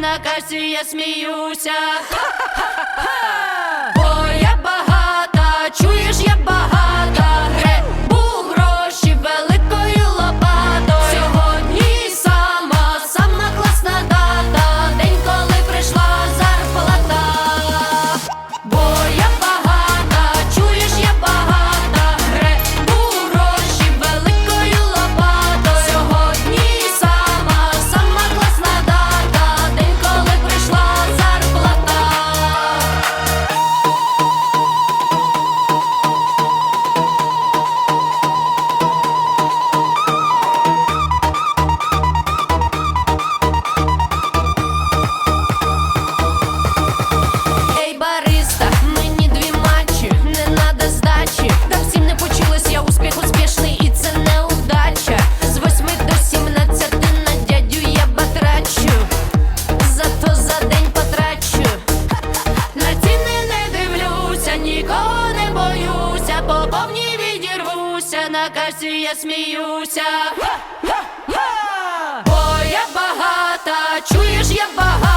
на касі я сміюся, Ха -ха бо я багата, чуєш, я багата. на касі я сміюся, Ха-ха-ха! бо я багата, чуєш, я багата.